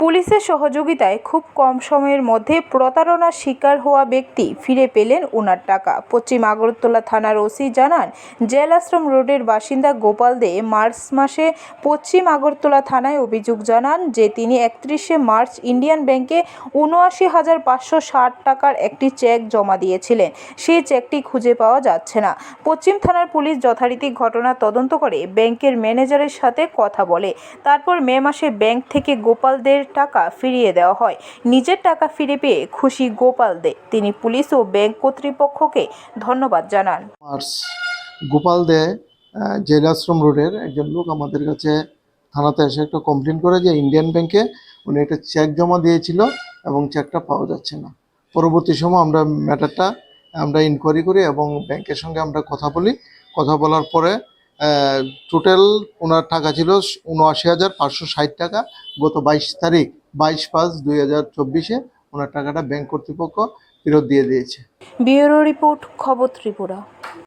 পুলিশের সহযোগিতায় খুব কম সময়ের মধ্যে প্রতারণার শিকার হওয়া ব্যক্তি ফিরে পেলেন ওনার টাকা। পশ্চিম আগরতলা থানার ওসি জানান, জেলাশ্রম রোডের বাসিন্দা গোপাল দে মার্চ মাসে পশ্চিম আগরতলা থানায় অভিযোগ জানান যে, তিনি একত্রিশে মার্চ ইন্ডিয়ান ব্যাংকে উনআশি হাজার পাঁচশো ষাট টাকার একটি চেক জমা দিয়েছিলেন। সেই চেকটি খুঁজে পাওয়া যাচ্ছে না। পশ্চিম থানার পুলিশ যথারীতি ঘটনা তদন্ত করে ব্যাংকের ম্যানেজারের সাথে কথা বলে। তারপর মে মাসে ব্যাংক থেকে গোপালদের টাকা ফিরিয়ে দেওয়া হয়। নিজের টাকা ফিরে পেয়ে খুশি গোপাল দে। তিনি পুলিশ ও ব্যাংক কর্তৃপক্ষকে ধন্যবাদ জানান। গোপাল দে জেলাশ্রম রোডের একজন লোক আমাদের কাছে থানাতে এসে একটা কমপ্লেন করে যে ইন্ডিয়ান ব্যাংকে উনি একটা চেক জমা দিয়েছিল এবং চেকটা পাওয়া যাচ্ছে না। পরবর্তী সময় আমরা ম্যাটারটা আমরা ইনকোয়ারি করি এবং ব্যাংকের সঙ্গে আমরা কথা বলি। কথা বলার পরে টোটাল ওনার টাকা ছিল উনআশি হাজার পাঁচশো ষাট টাকা। গত বাইশ তারিখ, বাইশ পাঁচ দুই হাজার চব্বিশে ওনার টাকাটা ব্যাংক কর্তৃপক্ষ ফেরত দিয়ে দিয়েছে। ব্যুরো রিপোর্ট, খবর ত্রিপুরা।